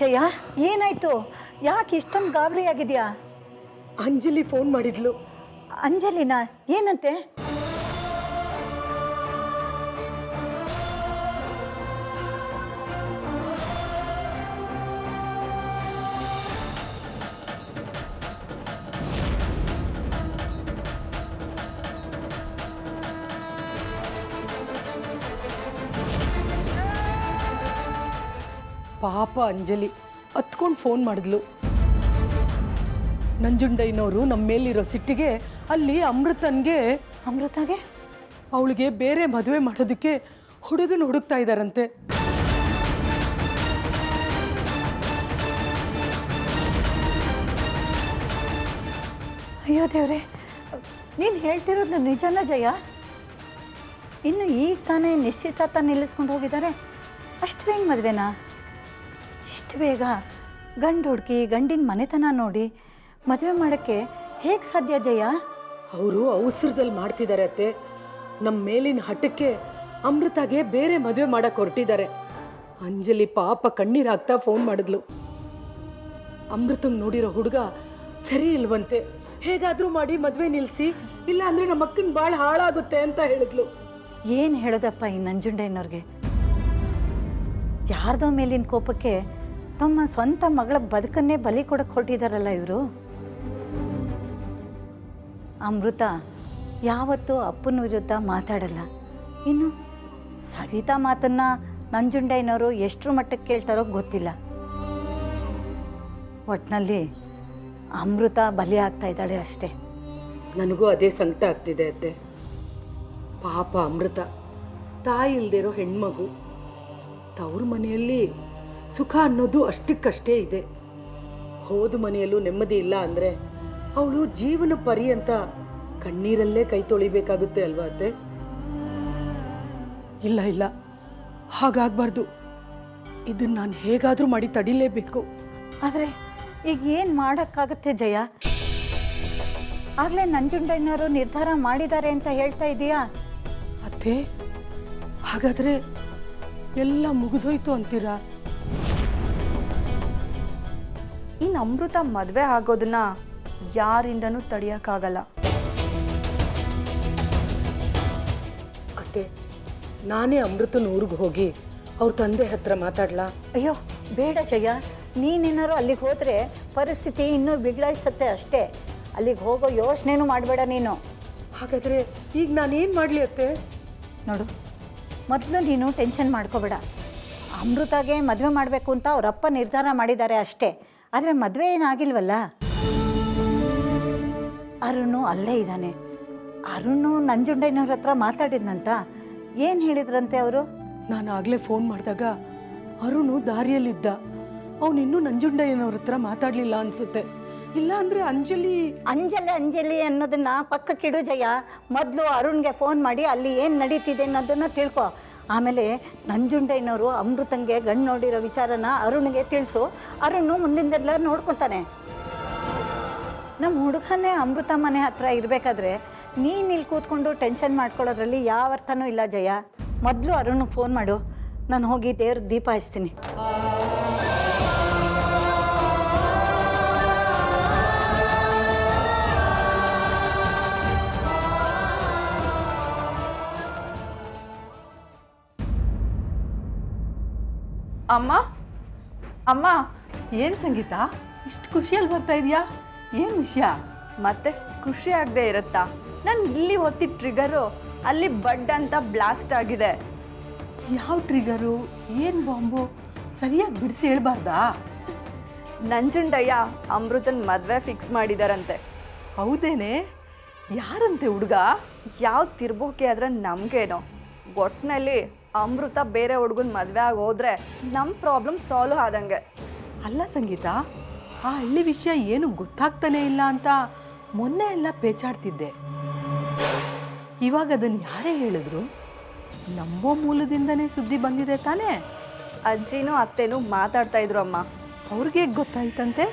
ಜಯ ಏನಾಯ್ತು? ಯಾಕೆ ಇಷ್ಟೊಂದು ಗಾಬರಿ ಆಗಿದೆಯಾ ಅಂಜಲಿ ಫೋನ್ ಮಾಡಿದ್ಲು. ಅಂಜಲಿನಾ? ಏನಂತೆ? ಪಾಪ ಅಂಜಲಿ ಹತ್ಕೊಂಡು ಫೋನ್ ಮಾಡಿದ್ಲು. ನಂಜುಂಡಯ್ಯನವರು ನಮ್ಮ ಮೇಲಿರೋ ಸಿಟ್ಟಿಗೆ ಅಲ್ಲಿ ಅಮೃತನ್ಗೆ ಅಮೃತಗೆ? ಅವಳಿಗೆ ಬೇರೆ ಮದುವೆ ಮಾಡೋದಕ್ಕೆ ಹುಡುಗನ ಹುಡುಕ್ತಾ ಇದ್ದಾರಂತೆ ಅಯ್ಯೋ ದೇವ್ರೆ ನೀನು ಹೇಳ್ತಿರೋದು ನಿಜನ ಜಯ? ಇನ್ನು ಈಗ ತಾನೇ ನಿಶ್ಚಿತಾರ್ಥ ನಿಲ್ಲಿಸ್ಕೊಂಡು ಹೋಗಿದ್ದಾರೆ. ಅಷ್ಟು ಹೆಂಗೆ ಮದುವೆನಾ? ಇಷ್ಟು ಬೇಗ ಗಂಡು ಹುಡುಕಿ ಗಂಡಿನ ಮನೆತನ ನೋಡಿ ಮದುವೆ ಮಾಡೋಕ್ಕೆ ಹೇಗೆ ಸಾಧ್ಯ ಜಯ? ಅವರು ಅವಸರದಲ್ಲಿ ಮಾಡ್ತಿದ್ದಾರೆ ಅತ್ತೆ. ನಮ್ಮ ಮೇಲಿನ ಹಠಕ್ಕೆ ಅಮೃತಾಗೆ ಬೇರೆ ಮದುವೆ ಮಾಡಕ್ಕೆ ಹೊರಟಿದ್ದಾರೆ. ಅಂಜಲಿ ಪಾಪ ಕಣ್ಣೀರಾಗ್ತಾ ಫೋನ್ ಮಾಡಿದ್ಲು. ಅಮೃತಂಗ್ ನೋಡಿರೋ ಹುಡುಗ ಸರಿ ಇಲ್ವಂತೆ. ಹೇಗಾದರೂ ಮಾಡಿ ಮದುವೆ ನಿಲ್ಲಿಸಿ ಇಲ್ಲ ಅಂದ್ರೆ ನಮ್ಮ ಅಕ್ಕನ ಭಾಳ ಹಾಳಾಗುತ್ತೆ ಅಂತ ಹೇಳಿದ್ಲು. ಏನು ಹೇಳೋದಪ್ಪ ಈ ನಂಜುಂಡಯ್ಯನವ್ರಿಗೆ? ಯಾರ್ದೋ ಮೇಲಿನ ಕೋಪಕ್ಕೆ ತಮ್ಮ ಸ್ವಂತ ಮಗಳ ಬದುಕನ್ನೇ ಬಲಿ ಕೊಡಕ್ಕೆ ಹೊರಟಿದಾರಲ್ಲ ಇವರು? ಅಮೃತ, ಯಾವತ್ತೂ ಅಪ್ಪನ ವಿರುದ್ಧ ಮಾತಾಡಲ್ಲ. ಇನ್ನು ಸವಿತಾ ಮಾತನ್ನ ನಂಜುಂಡಯ್ಯನವರು ಎಷ್ಟರ ಮಟ್ಟಕ್ಕೆ ಕೇಳ್ತಾರೋ ಗೊತ್ತಿಲ್ಲ. ಒಟ್ಟಿನಲ್ಲಿ ಅಮೃತ ಬಲಿ ಆಗ್ತಾ ಇದ್ದಾಳೆ ಅಷ್ಟೇ. ನನಗೂ ಅದೇ ಸಂಕಟ ಆಗ್ತಿದೆ ಅತ್ತೆ. ಪಾಪ ಅಮೃತ, ತಾಯಿ ಇಲ್ದಿರೋ ಹೆಣ್ಮಗು, ತವ್ರ ಮನೆಯಲ್ಲಿ ಸುಖ ಅನ್ನೋದು ಅಷ್ಟಕ್ಕಷ್ಟೇ ಇದೆ. ಹೋದ ಮನೆಯಲ್ಲೂ ನೆಮ್ಮದಿ ಇಲ್ಲ ಅಂದರೆ ಅವಳು ಜೀವನ ಪರ್ಯಂತ ಕಣ್ಣೀರಲ್ಲೇ ಕೈ ತೊಳಿಬೇಕಾಗುತ್ತೆ ಅಲ್ವಾ ಅತ್ತೆ? ಇಲ್ಲ ಇಲ್ಲ. ಹಾಗಾಗಬಾರ್ದು. ಇದನ್ನ ನಾನು ಹೇಗಾದರೂ ಮಾಡಿ ತಡಿಲೇಬೇಕು. ಆದರೆ ಈಗ ಏನು ಮಾಡೋಕ್ಕಾಗತ್ತೆ ಜಯ? ಆಗಲೇ ನಂಜುಂಡಯ್ಯನವರು ನಿರ್ಧಾರ ಮಾಡಿದ್ದಾರೆ ಅಂತ ಹೇಳ್ತಾ ಇದೀಯಾ? ಅತ್ತೆ ಹಾಗಾದ್ರೆ ಎಲ್ಲ ಮುಗಿದೋಯ್ತು ಅಂತೀರಾ? ಇನ್ನು ಅಮೃತ ಮದುವೆ ಆಗೋದನ್ನ ಯಾರಿಂದನೂ ತಡೆಯೋಕ್ಕಾಗಲ್ಲ. ಅತ್ತೆ ನಾನೇ ಅಮೃತನ ಊರಿಗೆ ಹೋಗಿ ಅವ್ರ ತಂದೆ ಹತ್ರ ಮಾತಾಡ್ಲಾ? ಅಯ್ಯೋ ಬೇಡ ಜಯ. ನೀನೇನಾರು ಅಲ್ಲಿಗೆ ಹೋದರೆ ಪರಿಸ್ಥಿತಿ ಇನ್ನೂ ಬಿಗಡಾಯಿಸುತ್ತೆ ಅಷ್ಟೇ. ಅಲ್ಲಿಗೆ ಹೋಗೋ ಯೋಚನೆನೂ ಮಾಡಬೇಡ ನೀನು. ಹಾಗಾದ್ರೆ ಈಗ ನಾನೇನು ಮಾಡಲಿ ಅತ್ತೆ? ನೋಡು ಮೊದಲು ನೀನು ಟೆನ್ಷನ್ ಮಾಡ್ಕೋಬೇಡ. ಅಮೃತಾಗೆ ಮದುವೆ ಮಾಡಬೇಕು ಅಂತ ಅವರಪ್ಪ ನಿರ್ಧಾರ ಮಾಡಿದ್ದಾರೆ ಅಷ್ಟೇ. ಆದರೆ ಮದುವೆ ಏನಾಗಿಲ್ವಲ್ಲ? ಅರುಣು ಅಲ್ಲೇ ಇದ್ದಾನೆ. ಅರುಣು ನಂಜುಂಡಯ್ಯನವ್ರ ಹತ್ರ ಮಾತಾಡಿದ್ನಂತ ಏನು ಹೇಳಿದ್ರಂತೆ ಅವರು? ನಾನು ಆಗಲೇ ಫೋನ್ ಮಾಡಿದಾಗ ಅರುಣು ದಾರಿಯಲ್ಲಿದ್ದ. ಅವನಿನ್ನೂ ನಂಜುಂಡಯ್ಯನವ್ರ ಹತ್ರ ಮಾತಾಡಲಿಲ್ಲ ಅನ್ಸುತ್ತೆ. ಇಲ್ಲ ಅಂದರೆ ಅಂಜಲಿ ಅಂಜಲಿ ಅಂಜಲಿ ಅನ್ನೋದನ್ನ ಪಕ್ಕಕ್ಕಿಡು ಜಯ. ಮೊದಲು ಅರುಣ್ಗೆ ಫೋನ್ ಮಾಡಿ ಅಲ್ಲಿ ಏನು ನಡೀತಿದೆ ಅನ್ನೋದನ್ನ ತಿಳ್ಕೊ. ಆಮೇಲೆ ನಂಜುಂಡಯ್ಯನವರು ಅಮೃತಂಗೆ ಗಂಡು ನೋಡಿರೋ ವಿಚಾರನ ಅರುಣ್ಗೆ ತಿಳಿಸು. ಅರುಣ್ ಮುಂದಿಂದೆಲ್ಲ ನೋಡ್ಕೊತಾನೆ. ನಮ್ಮ ಹುಡುಗನೇ ಅಮೃತ ಮನೆ ಹತ್ರ ಇರಬೇಕಾದ್ರೆ ನೀನು ಇಲ್ಲಿ ಕೂತ್ಕೊಂಡು ಟೆನ್ಷನ್ ಮಾಡ್ಕೊಳ್ಳೋದ್ರಲ್ಲಿ ಯಾವ ಅರ್ಥನೂ ಇಲ್ಲ ಜಯ. ಮೊದಲು ಅರುಣ್ಗೆ ಫೋನ್ ಮಾಡು. ನಾನು ಹೋಗಿ ದೇವ್ರಿಗೆ ದೀಪ ಹಚ್ತೀನಿ. ಅಮ್ಮ? ಅಮ್ಮ? ಏನು ಸಂಗೀತ? ಇಷ್ಟು ಖುಷಿಯಲ್ಲಿ ಬರ್ತಾ ಇದೆಯಾ? ಏನು ವಿಷಯ? ಮತ್ತೆ ಖುಷಿ ಆಗದೆ ಇರುತ್ತಾ? ನಾನು ಇಲ್ಲಿ ಹೊತ್ತಿ ಟ್ರಿಗರು ಅಲ್ಲಿ ಬಡ್ ಅಂತ ಬ್ಲಾಸ್ಟ್ ಆಗಿದೆ. ಯಾವ ಟ್ರಿಗರು ಏನು ಬಾಂಬು? ಸರಿಯಾಗಿ ಬಿಡಿಸಿ ಹೇಳ್ಬಾರ್ದಾ? ನಂಜುಂಡಯ್ಯ ಅಮೃತನ್ ಮದುವೆ ಫಿಕ್ಸ್ ಮಾಡಿದಾರಂತೆ. ಹೌದೇನೆ? ಯಾರಂತೆ ಹುಡುಗ? ಯಾವ ತಿರ್ಬೋಕೆ ಆದ್ರೆ ನಮಗೇನೋ. ಒಟ್ಟಿನಲ್ಲಿ ಅಮೃತ ಬೇರೆ ಹುಡುಗನ ಮದುವೆ ಆಗಿ ಹೋದ್ರೆ ನಮ್ಮ ಪ್ರಾಬ್ಲಮ್ ಸಾಲ್ವ್ ಆದಂಗೆ. ಅಲ್ಲ ಸಂಗೀತ ಆ ಹಳ್ಳಿ ವಿಷಯ ಏನು ಗೊತ್ತಾಗ್ತಾನೆ ಇಲ್ಲ ಅಂತ ಮೊನ್ನೆ ಎಲ್ಲ ಪೇಚಾಡ್ತಿದ್ದೆ. ಇವಾಗ ಅದನ್ನು ಯಾರೇ ಹೇಳಿದ್ರು ನಂಬೋ ಮೂಲದಿಂದನೇ ಸುದ್ದಿ ಬಂದಿದೆ ತಾನೇ? ಅಜ್ಜಿನೂ ಅತ್ತೆನೂ ಮಾತಾಡ್ತಾ ಇದ್ರು ಅಮ್ಮ. ಅವ್ರಿಗೆ ಗೊತ್ತಾಯ್ತಂತೆ?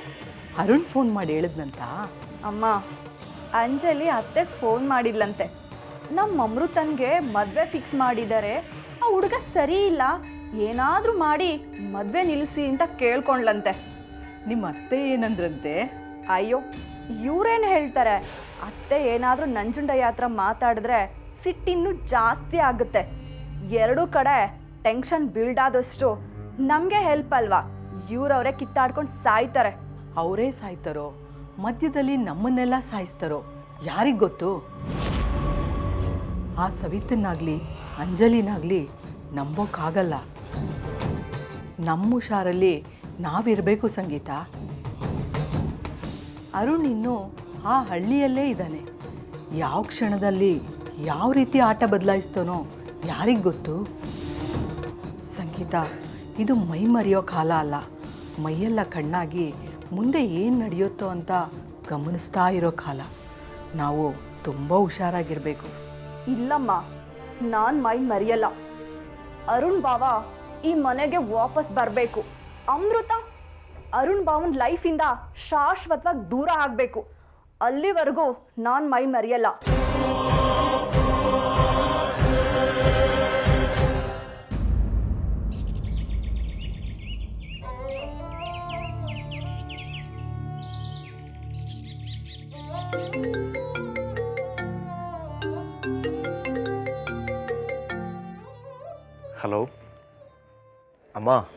ಅರುಣ್ ಫೋನ್ ಮಾಡಿ ಹೇಳಿದ್ನಂತ? ಅಮ್ಮ ಅಂಜಲಿ ಅತ್ತೆ ಫೋನ್ ಮಾಡಿದ್ಲಂತೆ. ನಮ್ಮ ಅಮೃತನ್ಗೆ ಮದುವೆ ಫಿಕ್ಸ್ ಮಾಡಿದ್ದಾರೆ ಆ ಹುಡುಗ ಸರಿ ಇಲ್ಲ. ಏನಾದರೂ ಮಾಡಿ ಮದುವೆ ನಿಲ್ಲಿಸಿ ಅಂತ ಕೇಳ್ಕೊಂಡ್ಲಂತೆ ನಿಮ್ಮ ಅತ್ತೆ ಏನಂದ್ರಂತೆ? ಅಯ್ಯೋ ಇವ್ರೇನು ಹೇಳ್ತಾರೆ? ಅತ್ತೆ ಏನಾದರೂ ನಂಜುಂಡಯ್ಯ ಹತ್ರ ಮಾತಾಡಿದ್ರೆ ಸಿಟ್ಟಿನ್ನೂ ಜಾಸ್ತಿ ಆಗುತ್ತೆ. ಎರಡೂ ಕಡೆ ಟೆನ್ಷನ್ ಬಿಲ್ಡ್ ಆದಷ್ಟು ನಮಗೆ ಹೆಲ್ಪ್ ಅಲ್ವಾ? ಇವ್ರವ್ರೆ ಕಿತ್ತಾಡ್ಕೊಂಡು ಸಾಯ್ತಾರೆ. ಅವರೇ ಸಾಯ್ತಾರೋ? ಮಧ್ಯದಲ್ಲಿ ನಮ್ಮನ್ನೆಲ್ಲ ಸಾಯಿಸ್ತಾರೋ? ಯಾರಿಗೆ ಗೊತ್ತು? ಆ ಸವಿತನ್ನಾಗಲಿ ಅಂಜಲಿನಾಗಲಿ ನಂಬೋಕ್ಕಾಗಲ್ಲ ನಮ್ಮ ಹುಷಾರಲ್ಲಿ ನಾವಿರಬೇಕು ಸಂಗೀತ. ಅರುಣ್ ಇನ್ನು ಆ ಹಳ್ಳಿಯಲ್ಲೇ ಇದ್ದಾನೆ. ಯಾವ ಕ್ಷಣದಲ್ಲಿ ಯಾವ ರೀತಿ ಆಟ ಬದಲಾಯಿಸ್ತಾನೋ ಯಾರಿಗೆ ಗೊತ್ತು? ಸಂಗೀತ, ಇದು ಮೈ ಮರೆಯೋ ಕಾಲ ಅಲ್ಲ. ಮೈಯೆಲ್ಲ ಕಣ್ಣಾಗಿ ಮುಂದೆ ಏನು ನಡೆಯುತ್ತೋ ಅಂತ ಗಮನಿಸ್ತಾ ಇರೋ ಕಾಲ. ನಾವು ತುಂಬ ಹುಷಾರಾಗಿರಬೇಕು. ಇಲ್ಲಮ್ಮ ನಾನು ಮೈ ಮರೆಯಲ್ಲ. ಅರುಣ್ ಬಾವ ಈ ಮನೆಗೆ ವಾಪಸ್ ಬರಬೇಕು. ಅಮೃತ ಅರುಣ್ ಬಾವನ್ ಲೈಫಿಂದ ಶಾಶ್ವತವಾಗಿ ದೂರ ಆಗಬೇಕು. ಅಲ್ಲಿವರೆಗೂ ನಾನು ಮೈ ಮರೆಯಲ್ಲ. ಅಮ್ಮ.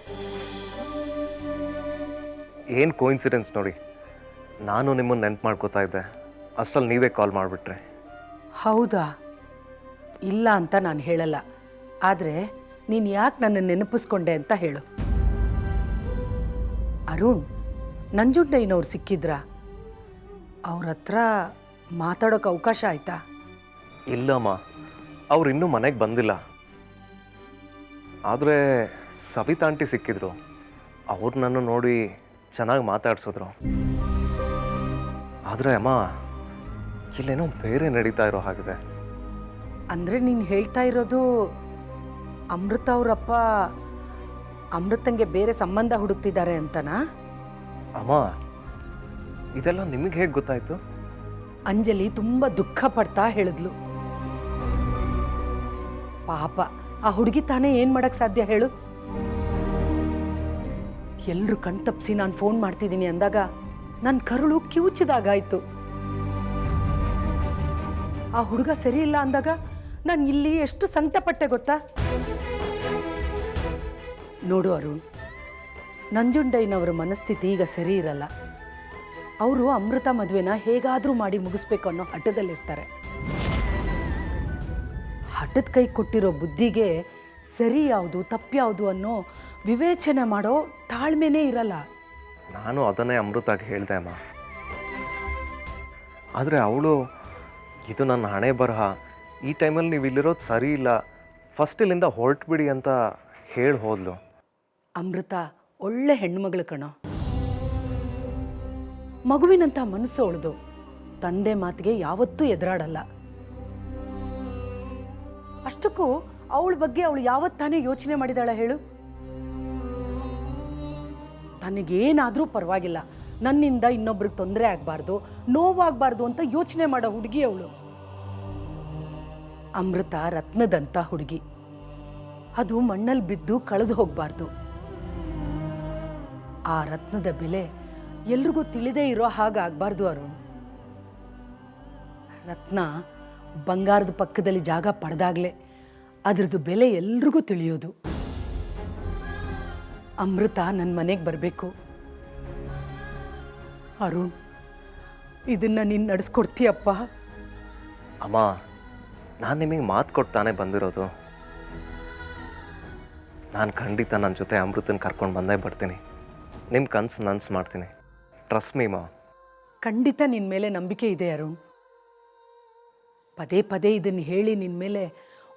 ಏನು ಕೋಇನ್ಸಿಡೆನ್ಸ್ ನೋಡಿ? ನಾನು ನಿಮ್ಮನ್ನು ನೆನ್ಪು ಮಾಡ್ಕೋತಾ ಇದ್ದೆ. ಅಷ್ಟರಲ್ಲಿ ನೀವೇ ಕಾಲ್ ಮಾಡಿಬಿಟ್ರೆ. ಹೌದಾ? ಇಲ್ಲ ಅಂತ ನಾನು ಹೇಳಲ್ಲ. ಆದರೆ ನೀನು ಯಾಕೆ ನನ್ನ ನೆನಪಿಸ್ಕೊಂಡೆ ಅಂತ ಹೇಳು. ಅರುಣ್ ನಂಜುಂಡಯ್ಯನವ್ರು ಸಿಕ್ಕಿದ್ರಾ? ಅವ್ರ ಹತ್ರ ಮಾತಾಡೋಕೆ ಅವಕಾಶ ಆಯ್ತಾ? ಇಲ್ಲಮ್ಮ. ಅವ್ರು ಇನ್ನೂ ಮನೆಗೆ ಬಂದಿಲ್ಲ. ಆದರೆ ಸವಿತಾ ಆಂಟಿ ಸಿಕ್ಕಿದ್ರು. ಅವ್ರು ನನ್ನ ನೋಡಿ ಚೆನ್ನಾಗಿ ಮಾತಾಡ್ಸಿದ್ರು. ಆದರೆ ಅಮ್ಮ ಇಲ್ಲೇನೋ ಬೇರೆ ನಡೀತಾ ಇರೋ ಹಾಗಿದೆ. ಅಂದರೆ ನೀನು ಹೇಳ್ತಾ ಇರೋದು ಅಮೃತ ಅವರಪ್ಪ ಅಮೃತಂಗೆ ಬೇರೆ ಸಂಬಂಧ ಹುಡುಕ್ತಿದ್ದಾರೆ ಅಂತನಾ? ಅಮ್ಮ ಇದೆಲ್ಲ ನಿಮಗೆ ಹೇಗೆ ಗೊತ್ತಾಯ್ತು? ಅಂಜಲಿ ತುಂಬ ದುಃಖ ಪಡ್ತಾ ಹೇಳಿದ್ಲು. ಪಾಪ ಆ ಹುಡುಗಿ ತಾನೇ ಏನು ಮಾಡೋಕ್ಕೆ ಸಾಧ್ಯ ಹೇಳು. ಎಲ್ರು ಕಣ್ ತಪ್ಪಿಸಿ ನಾನು ಫೋನ್ ಮಾಡ್ತಿದ್ದೀನಿ ಅಂದಾಗ ನನ್ನ ಕರುಳು ಕಿವುಚಿದಾಗಾಯ್ತು ಆ ಹುಡುಗ ಸರಿ ಇಲ್ಲ ಅಂದಾಗ ನಾನು ಇಲ್ಲಿ ಎಷ್ಟು ಸಂಕಟಪಟ್ಟೆ ಗೊತ್ತಾ? ನೋಡು ಅರುಣ್, ನಂಜುಂಡಯ್ಯನವರ ಮನಸ್ಥಿತಿ ಈಗ ಸರಿ ಇರಲ್ಲ. ಅವರು ಅಮೃತ ಮದುವೆನ ಹೇಗಾದರೂ ಮಾಡಿ ಮುಗಿಸ್ಬೇಕು ಅನ್ನೋ ಹಠದಲ್ಲಿರ್ತಾರೆ. ಹಠದ ಕೈ ಕೊಟ್ಟಿರೋ ಬುದ್ಧಿಗೆ ಸರಿ ಯಾವುದು ತಪ್ಪು ಯಾವುದು ಅನ್ನೋ ವಿವೇಚನೆ ಮಾಡೋ ತಾಳ್ಮೆನೇ ಇರಲ್ಲ. ನಾನು ಅದನ್ನೇ ಅಮೃತಾಗಿ ಹೇಳಿದೆ ಅಮ್ಮ. ಆದರೆ ಅವಳು ಇದು ನನ್ನ ಹಣೆ ಬರಹ. ಈ ಟೈಮಲ್ಲಿ ನೀವು ಇಲ್ಲಿರೋದು ಸರಿ ಇಲ್ಲ. ಫಸ್ಟ್ ಇಲ್ಲಿಂದ ಹೊರಟ್ಬಿಡಿ ಅಂತ ಹೇಳಿ ಹೋದ್ಲು. ಅಮೃತ ಒಳ್ಳೆ ಹೆಣ್ಮಗಳು ಕಣೋ. ಮಗುವಿನಂಥ ಮನಸ್ಸು ಅವಳದು. ತಂದೆ ಮಾತಿಗೆ ಯಾವತ್ತೂ ಎದುರಾಡಲ್ಲ. ಅಷ್ಟಕ್ಕೂ ಅವಳ ಬಗ್ಗೆ ಅವಳು ಯಾವತ್ತಾನೇ ಯೋಚನೆ ಮಾಡಿದಾಳ ಹೇಳು? ತನಗೇನಾದರೂ ಪರವಾಗಿಲ್ಲ. ನನ್ನಿಂದ ಇನ್ನೊಬ್ರಿಗೆ ತೊಂದರೆ ಆಗಬಾರ್ದು, ನೋವಾಗಬಾರ್ದು ಅಂತ ಯೋಚನೆ ಮಾಡೋ ಹುಡುಗಿ ಅವಳು. ಅಮೃತ ರತ್ನದಂಥ ಹುಡುಗಿ. ಅದು ಮಣ್ಣಲ್ಲಿ ಬಿದ್ದು ಕಳೆದು ಹೋಗಬಾರ್ದು. ಆ ರತ್ನದ ಬೆಲೆ ಎಲ್ರಿಗೂ ತಿಳಿದೇ ಇರೋ ಹಾಗಾಗಬಾರ್ದು ಅರುಣ್. ರತ್ನ ಬಂಗಾರದ ಪಕ್ಕದಲ್ಲಿ ಜಾಗ ಪಡೆದಾಗಲೇ ಅದ್ರದ್ದು ಬೆಲೆ ಎಲ್ರಿಗೂ ತಿಳಿಯೋದು. ಅಮೃತ ನನ್ನ ಮನೆಗೆ ಬರಬೇಕು. ಅರುಣ್ ಇದನ್ನ ನೀನು ನಡೆಸ್ಕೊಡ್ತೀಯಪ್ಪ? ಅಮ್ಮ ನಾನು ನಿಮಗೆ ಮಾತು ಕೊಡ್ತಾನೆ ಬಂದಿರೋದು. ನಾನು ಖಂಡಿತ ನನ್ನ ಜೊತೆ ಅಮೃತನ ಕರ್ಕೊಂಡು ಬಂದೇ ಬರ್ತೀನಿ. ನಿಮ್ಮ ಕನಸು ನನ್ಸ್ ಮಾಡ್ತೀನಿ. ಟ್ರಸ್ಟ್ ಮೀ ಮಾ ಖಂಡಿತ ನಿನ್ನ ಮೇಲೆ ನಂಬಿಕೆ ಇದೆ ಅರುಣ್. ಪದೇ ಪದೇ ಇದನ್ನು ಹೇಳಿ ನಿನ್ನ ಮೇಲೆ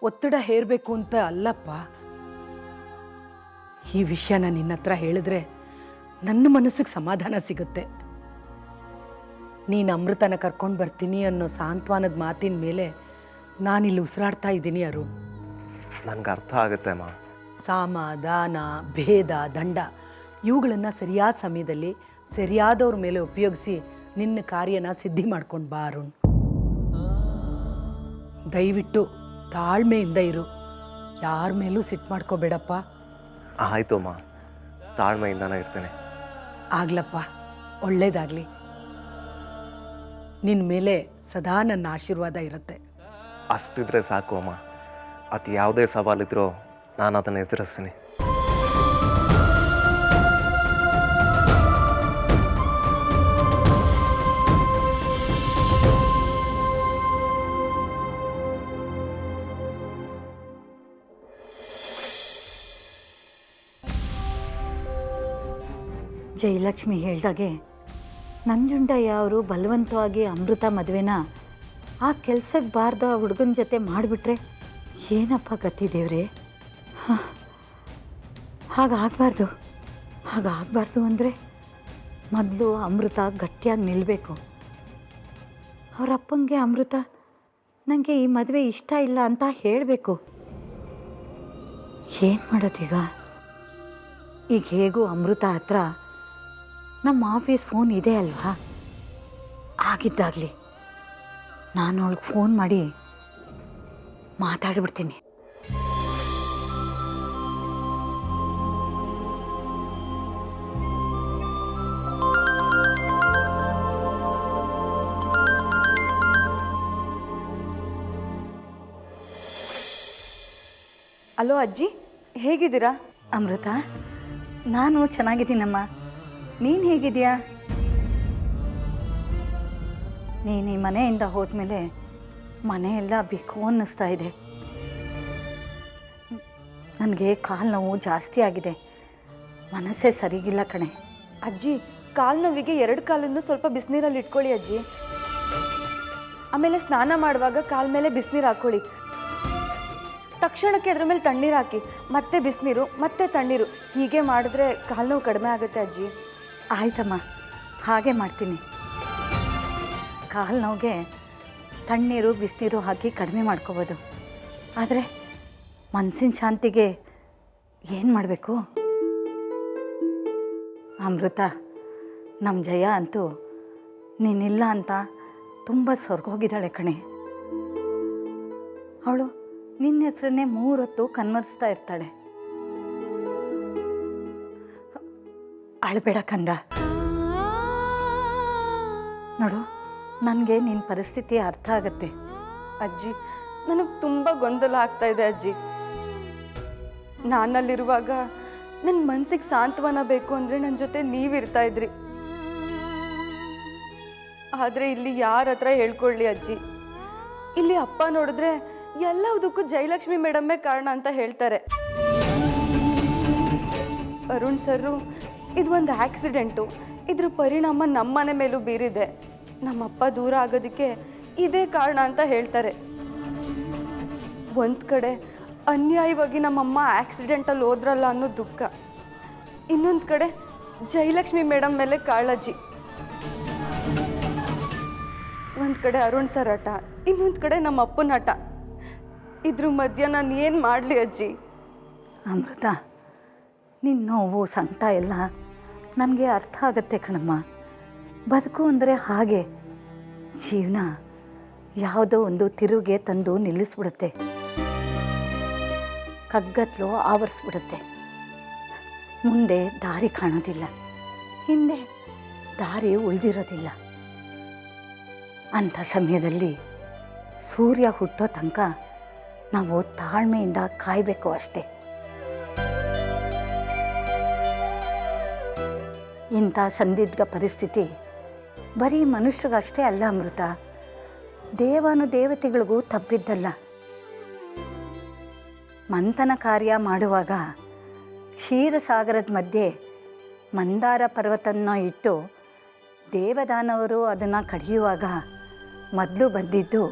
ಒತ್ತಡ ಹೇರಬೇಕು ಅಂತ ಅಲ್ಲಪ್ಪ. ಈ ವಿಷಯನ ನಿನ್ನ ಹತ್ರ ಹೇಳಿದ್ರೆ ನನ್ನ ಮನಸ್ಸಿಗೆ ಸಮಾಧಾನ ಸಿಗುತ್ತೆ. ನೀನು ಅಮೃತನ ಕರ್ಕೊಂಡು ಬರ್ತೀನಿ ಅನ್ನೋ ಸಾಂತ್ವನದ ಮಾತಿನ ಮೇಲೆ ನಾನಿಲ್ಲಿ ಉಸಿರಾಡ್ತಾ ಇದ್ದೀನಿ ಅರು. ನನಗೆ ಅರ್ಥ ಆಗುತ್ತೆ ಅಮ್ಮ. ಸಾಮ ದಾನ ಭೇದ ದಂಡ ಇವುಗಳನ್ನು ಸರಿಯಾದ ಸಮಯದಲ್ಲಿ ಸರಿಯಾದವ್ರ ಮೇಲೆ ಉಪಯೋಗಿಸಿ ನಿನ್ನ ಕಾರ್ಯನ ಸಿದ್ಧಿ ಮಾಡ್ಕೊಂಡು ಬಾ ಅರುಣ್. ದಯವಿಟ್ಟು ತಾಳ್ಮೆಯಿಂದ ಇರು. ಯಾರ ಮೇಲೂ ಸಿಟ್ಟು ಮಾಡ್ಕೋಬೇಡಪ್ಪ. ಆಯಿತು ಅಮ್ಮ. ತಾಳ್ಮೆಯಿಂದನೇ ಇರ್ತೇನೆ. ಆಗ್ಲಪ್ಪ. ಒಳ್ಳೇದಾಗಲಿ. ನಿನ್ನ ಮೇಲೆ ಸದಾ ನನ್ನ ಆಶೀರ್ವಾದ ಇರುತ್ತೆ. ಅಷ್ಟಿದ್ರೆ ಸಾಕು ಅಮ್ಮ. ಅದು ಯಾವುದೇ ಸವಾಲಿದ್ರೂ ನಾನು ಅದನ್ನು ಎದುರಿಸ್ತೀನಿ. ಜಯಲಕ್ಷ್ಮಿ ಹೇಳಿದಾಗೆ ನಂಜುಂಡಯ್ಯ ಅವರು ಬಲವಂತವಾಗಿ ಅಮೃತ ಮದುವೆನ ಆ ಕೆಲ್ಸಕ್ಕೆ ಬಾರ್ದ ಹುಡುಗನ ಜೊತೆ ಮಾಡಿಬಿಟ್ರೆ ಏನಪ್ಪ ಗತಿ ದೇವ್ರೆ? ಹಾಗಾಗಬಾರ್ದು. ಹಾಗಾಗಬಾರ್ದು ಅಂದರೆ ಮೊದಲು ಅಮೃತ ಗಟ್ಟಿಯಾಗಿ ನಿಲ್ಲಬೇಕು ಅವ್ರ ಅಮೃತ ನನಗೆ ಈ ಮದುವೆ ಇಷ್ಟ ಇಲ್ಲ ಅಂತ ಹೇಳಬೇಕು. ಏನು ಮಾಡೋದೀಗ ಈಗ ಹೇಗೂ ಅಮೃತ ಹತ್ರ ನಮ್ಮ ಆಫೀಸ್ ಫೋನ್ ಇದೆ ಅಲ್ವಾ? ಆಗಿದ್ದಾಗಲಿ. ನಾನು ಅವಳಿಗೆ ಫೋನ್ ಮಾಡಿ ಮಾತಾಡಿಬಿಡ್ತೀನಿ. ಅಲೋ ಅಜ್ಜಿ, ಹೇಗಿದ್ದೀರಾ? ಅಮೃತ? ನಾನು ಚೆನ್ನಾಗಿದ್ದೀನಮ್ಮ. ನೀನು ಹೇಗಿದೆಯಾ? ನೀನು ಈ ಮನೆಯಿಂದ ಹೋದ್ಮೇಲೆ ಮನೆಯೆಲ್ಲ ಬೇಕು ಅನ್ನಿಸ್ತಾ ಇದೆ. ನನಗೆ ಕಾಲು ನೋವು ಜಾಸ್ತಿ ಆಗಿದೆ. ಮನಸ್ಸೇ ಸರಿಗಿಲ್ಲ ಕಣೆ. ಅಜ್ಜಿ, ಕಾಲು ನೋವಿಗೆ ಎರಡು ಕಾಲನ್ನು ಸ್ವಲ್ಪ ಬಿಸಿನೀರಲ್ಲಿ ಇಟ್ಕೊಳ್ಳಿ ಅಜ್ಜಿ. ಆಮೇಲೆ ಸ್ನಾನ ಮಾಡುವಾಗ ಕಾಲ ಮೇಲೆ ಬಿಸಿನೀರು ಹಾಕ್ಕೊಳ್ಳಿ. ತಕ್ಷಣಕ್ಕೆ ಅದ್ರ ಮೇಲೆ ತಣ್ಣೀರು ಹಾಕಿ. ಮತ್ತೆ ಬಿಸಿನೀರು, ಮತ್ತೆ ತಣ್ಣೀರು. ಹೀಗೆ ಮಾಡಿದ್ರೆ ಕಾಲು ನೋವು ಕಡಿಮೆ ಆಗುತ್ತೆ ಅಜ್ಜಿ. ಆಯ್ತಮ್ಮ, ಹಾಗೆ ಮಾಡ್ತೀನಿ. ಕಾಲು ನೋವಿಗೆ ತಣ್ಣೀರು, ಬಿಸಿನೀರು ಹಾಕಿ ಕಡಿಮೆ ಮಾಡ್ಕೋಬೋದು. ಆದರೆ ಮನಸ್ಸಿನ ಶಾಂತಿಗೆ ಏನು ಮಾಡಬೇಕು? ಅಮೃತ ನಮ್ಮ ಜಯ ಅಂತೂ ನೀನಿಲ್ಲ ಅಂತ ತುಂಬ ಸ್ವರ್ಗೋಗಿದ್ದಾಳೆ ಕಣೆ. ಅವಳು ನಿನ್ನ ಹೆಸರನ್ನೇ ಮೂರೊತ್ತು ಕನ್ವರ್ಸ್ತಾ ಇರ್ತಾಳೆ. ಅಳಬೇಡ ಕಂದ ನೋಡು, ನನಗೆ ನಿನ್ನ ಪರಿಸ್ಥಿತಿ ಅರ್ಥ ಆಗತ್ತೆ. ಅಜ್ಜಿ, ನನಗೆ ತುಂಬ ಗೊಂದಲ ಆಗ್ತಾ ಇದೆ ಅಜ್ಜಿ. ನಾನಲ್ಲಿರುವಾಗ ನನ್ನ ಮನಸ್ಸಿಗೆ ಸಾಂತ್ವನ ಬೇಕು ಅಂದರೆ ನನ್ನ ಜೊತೆ ನೀವಿರ್ತಾ ಇದ್ರಿ. ಆದರೆ ಇಲ್ಲಿ ಯಾರ ಹತ್ರ ಹೇಳ್ಕೊಳ್ಳಿ ಅಜ್ಜಿ. ಇಲ್ಲಿ ಅಪ್ಪ ನೋಡಿದ್ರೆ ಎಲ್ಲದಕ್ಕೂ ಜಯಲಕ್ಷ್ಮಿ ಮೇಡಮ್ಮೇ ಕಾರಣ ಅಂತ ಹೇಳ್ತಾರೆ. ಅರುಣ್ ಸರ್ರು ಇದು ಒಂದು ಆಕ್ಸಿಡೆಂಟು. ಇದ್ರ ಪರಿಣಾಮ ನಮ್ಮನೆ ಮೇಲೂ ಬೀರಿದೆ. ನಮ್ಮಪ್ಪ ದೂರ ಆಗೋದಕ್ಕೆ ಇದೇ ಕಾರಣ ಅಂತ ಹೇಳ್ತಾರೆ. ಒಂದು ಕಡೆ ಅನ್ಯಾಯವಾಗಿ ನಮ್ಮಮ್ಮ ಆಕ್ಸಿಡೆಂಟಲ್ಲಿ ಹೋದ್ರಲ್ಲ ಅನ್ನೋ ದುಃಖ. ಇನ್ನೊಂದು ಕಡೆ ಜಯಲಕ್ಷ್ಮಿ ಮೇಡಮ್ ಮೇಲೆ ಕಾಳಜಿ. ಒಂದು ಕಡೆ ಅರುಣ್ ಸರ್ ಹಠ, ಇನ್ನೊಂದು ಕಡೆ ನಮ್ಮ ಅಪ್ಪನ ಹಠ. ಇದ್ರ ಮಧ್ಯ ನಾನು ಏನು ಮಾಡಲಿ ಅಜ್ಜಿ? ಅಮೃತ ನಿನ್ನ ನೋವು ಸಂಕಟ ಎಲ್ಲ ನನಗೆ ಅರ್ಥ ಆಗತ್ತೆ ಕಣಮ್ಮ. ಬದುಕು ಅಂದರೆ ಹಾಗೆ. ಜೀವನ ಯಾವುದೋ ಒಂದು ತಿರುಗೆ ತಂದು ನಿಲ್ಲಿಸ್ಬಿಡುತ್ತೆ. ಕಗ್ಗತ್ಲು ಆವರಿಸ್ಬಿಡುತ್ತೆ. ಮುಂದೆ ದಾರಿ ಕಾಣೋದಿಲ್ಲ. ಹಿಂದೆ ದಾರಿ ಉಳಿದಿರೋದಿಲ್ಲ. ಅಂಥ ಸಮಯದಲ್ಲಿ ಸೂರ್ಯ ಹುಟ್ಟೋ ತನಕ ನಾವು ತಾಳ್ಮೆಯಿಂದ ಕಾಯಬೇಕು ಅಷ್ಟೇ. ಇಂಥ ಸಂದಿಗ್ಧ ಪರಿಸ್ಥಿತಿ. ಬರೀ ಮನುಷ್ಯಗಷ್ಟೇ ಅಲ್ಲ ಅಮೃತ. ದೇವಾನು ದೇವತೆಗಳಿಗೂ ತಪ್ಪಿದ್ದಲ್ಲ. ಮಂಥನ ಕಾರ್ಯ ಮಾಡುವಾಗ ಕ್ಷೀರಸಾಗರದ ಮಧ್ಯೆ ಮಂದಾರ ಪರ್ವತನ ಇಟ್ಟು ದೇವದಾನವರು ಅದನ್ನು ಕಡಿಯುವಾಗ ಮೊದಲು ಬಂದಿದ್ದು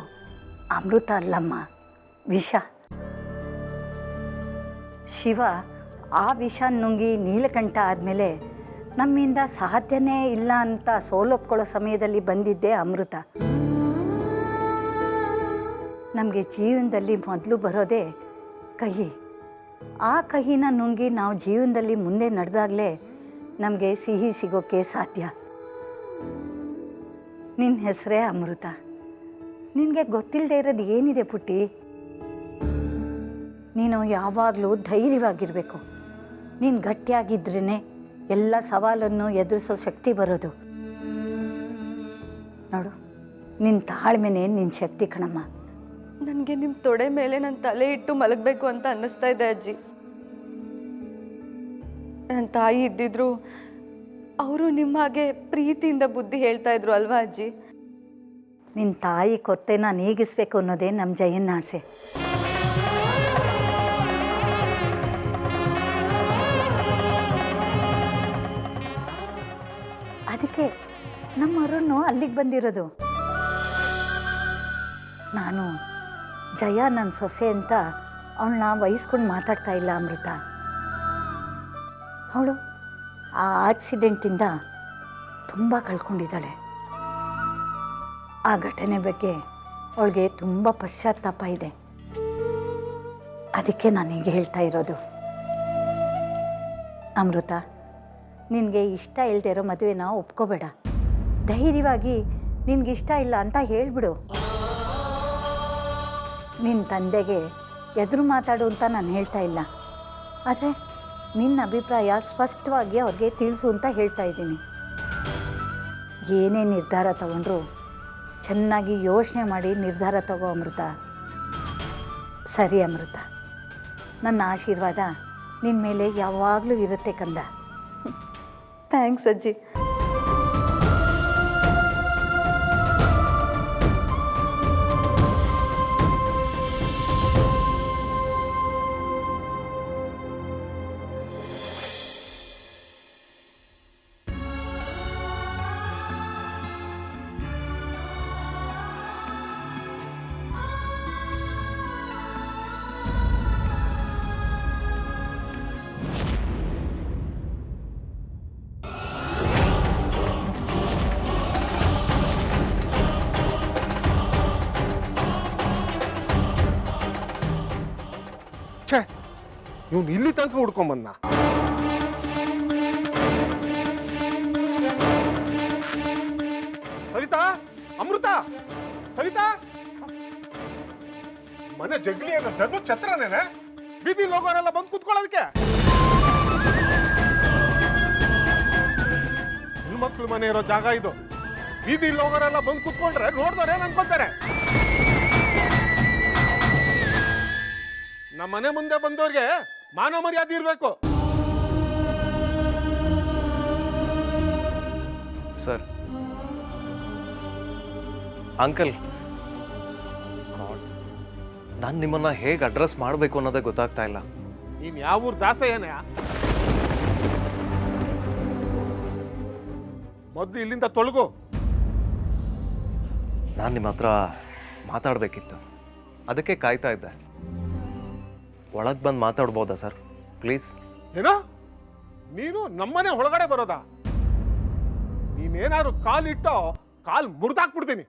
ಅಮೃತ ಅಲ್ಲಮ್ಮ. ವಿಷ. ಶಿವ ಆ ವಿಷ ನುಂಗಿ ನೀಲಕಂಠ ಆದಮೇಲೆ ನಮ್ಮಿಂದ ಸಾಧ್ಯನೇ ಇಲ್ಲ ಅಂತ ಸೋಲೊಪ್ಕೊಳ್ಳೋ ಸಮಯದಲ್ಲಿ ಬಂದಿದ್ದೇ ಅಮೃತ. ನಮಗೆ ಜೀವನದಲ್ಲಿ ಮೊದಲು ಬರೋದೇ ಕಹಿ. ಆ ಕಹಿನ ನುಂಗಿ ನಾವು ಜೀವನದಲ್ಲಿ ಮುಂದೆ ನಡೆದಾಗಲೇ ನಮಗೆ ಸಿಹಿ ಸಿಗೋಕ್ಕೆ ಸಾಧ್ಯ. ನಿನ್ನ ಹೆಸರೇ ಅಮೃತ. ನಿನಗೆ ಗೊತ್ತಿಲ್ಲದೆ ಇರೋದು ಏನಿದೆ ಪುಟ್ಟಿ? ನೀನು ಯಾವಾಗಲೂ ಧೈರ್ಯವಾಗಿರಬೇಕು. ನೀನು ಗಟ್ಟಿಯಾಗಿದ್ರೇ ಎಲ್ಲ ಸವಾಲನ್ನು ಎದುರಿಸೋ ಶಕ್ತಿ ಬರೋದು. ನೋಡು ನಿನ್ನ ತಾಳ್ಮೆನೇ ನಿನ್ನ ಶಕ್ತಿ ಕಣಮ್ಮ. ನನಗೆ ನಿಮ್ಮ ತೊಡೆ ಮೇಲೆ ನನ್ನ ತಲೆ ಇಟ್ಟು ಮಲಗಬೇಕು ಅಂತ ಅನ್ನಿಸ್ತಾ ಇದೆ ಅಜ್ಜಿ. ನನ್ನ ತಾಯಿ ಇದ್ದಿದ್ರು ಅವರು ನಿಮ್ಮ ಹಾಗೆ ಪ್ರೀತಿಯಿಂದ ಬುದ್ಧಿ ಹೇಳ್ತಾ ಇದ್ರು ಅಲ್ವಾ ಅಜ್ಜಿ? ನಿನ್ನ ತಾಯಿ ಕೊರತೆನ ನೀಗಿಸ್ಬೇಕು ಅನ್ನೋದೇ ನಮ್ಮ ಜಯನ್ನ ಆಸೆ. ಅದಕ್ಕೆ ನಮ್ಮ ಅರುಣ್ ಅಲ್ಲಿಗೆ ಬಂದಿರೋದು. ನಾನು ಜಯ ನನ್ನ ಸೊಸೆ ಅಂತ ಅವಳನ್ನ ವಹಿಸ್ಕೊಂಡು ಮಾತಾಡ್ತಾ ಇಲ್ಲ ಅಮೃತ. ಅವಳು ಆ ಆಕ್ಸಿಡೆಂಟಿಂದ ತುಂಬ ಕಳ್ಕೊಂಡಿದ್ದಾಳೆ. ಆ ಘಟನೆ ಬಗ್ಗೆ ಅವಳಿಗೆ ತುಂಬ ಪಶ್ಚಾತ್ತಾಪ ಇದೆ. ಅದಕ್ಕೆ ನಾನು ಹೀಗೆ ಹೇಳ್ತಾ ಇರೋದು. ಅಮೃತ ನಿನಗೆ ಇಷ್ಟ ಇಲ್ಲದೆ ಇರೋ ಮದುವೆನ ಒಪ್ಕೋಬೇಡ. ಧೈರ್ಯವಾಗಿ ನಿನ್ಗೆ ಇಷ್ಟ ಇಲ್ಲ ಅಂತ ಹೇಳಿಬಿಡು. ನಿನ್ನ ತಂದೆಗೆ ಎದುರು ಮಾತಾಡು ಅಂತ ನಾನು ಹೇಳ್ತಾ ಇಲ್ಲ. ಆದರೆ ನಿನ್ನ ಅಭಿಪ್ರಾಯ ಸ್ಪಷ್ಟವಾಗಿ ಅವ್ರಿಗೆ ತಿಳಿಸು ಅಂತ ಹೇಳ್ತಾ ಇದ್ದೀನಿ. ಏನೇ ನಿರ್ಧಾರ ತಗೊಂಡ್ರು ಚೆನ್ನಾಗಿ ಯೋಚನೆ ಮಾಡಿ ನಿರ್ಧಾರ ತಗೋ ಅಮೃತ. ಸರಿ ಅಮೃತ. ನನ್ನ ಆಶೀರ್ವಾದ ನಿನ್ನ ಮೇಲೆ ಯಾವಾಗಲೂ ಇರುತ್ತೆ ಕಂದ. ಥ್ಯಾಂಕ್ಸ್ ಅಜ್ಜಿ ಇವ್ನು ಇಲ್ಲಿ ತನಕ ಹುಡ್ಕೊಂಬನ್ನ ಸವಿತಾ, ಅಮೃತ, ಸವಿತಾ? ಮನೆ ಜಗ್ಲಿ ಏನೋ ಧರ್ಮ ಛತ್ರನೇನೆ? ಬೀದಿ ಲೋಗೋರೆಲ್ಲ ಬಂದು ಕುತ್ಕೊಳ್ಳೋದಕ್ಕೆ. ಹೆಣ್ಮಕ್ಳು ಮನೆ ಇರೋ ಜಾಗ ಇದು. ಬೀದಿ ಲೋಗೋರೆಲ್ಲ ಬಂದು ಕುತ್ಕೊಂಡ್ರೆ ನೋಡ್ದವ್ರೆ ಏನ್ ಅನ್ಕೊಂತಾರೆ? ನಮ್ಮ ಮನೆ ಮುಂದೆ ಬಂದವ್ರಿಗೆ ಮಾನ ಮರ್ಯಾದೆ ಇರಬೇಕು. ಸರ್ ಅಂಕಲ್ ನಾನು ನಿಮ್ಮನ್ನ ಹೇಗೆ ಅಡ್ರೆಸ್ ಮಾಡಬೇಕು ಅನ್ನೋದೇ ಗೊತ್ತಾಗ್ತಾ ಇಲ್ಲ. ನೀನ್ ಯಾವ ಊರ್ ದಾಸ ಏನೇ ಮೊದ್ಲು ಇಲ್ಲಿಂದ ತೊಳಗು ನಾನು ನಿಮ್ಮ ಹತ್ರ ಮಾತಾಡಬೇಕಿತ್ತು. ಅದಕ್ಕೆ ಕಾಯ್ತಾ ಇದ್ದೆ. ಒಳಗೆ ಬಂದು ಮಾತಾಡ್ಬೋದಾ ಸರ್? ಪ್ಲೀಸ್ ಏನೋ? ನೀನು ನಮ್ಮನೆ ಒಳಗಡೆ ಬರೋದಾ? ನೀನೇನಾದ್ರು ಕಾಲ್ ಇಟ್ಟೋ ಕಾಲ್ ಮುರಿದಾಕ್ಬಿಡ್ತೀನಿ.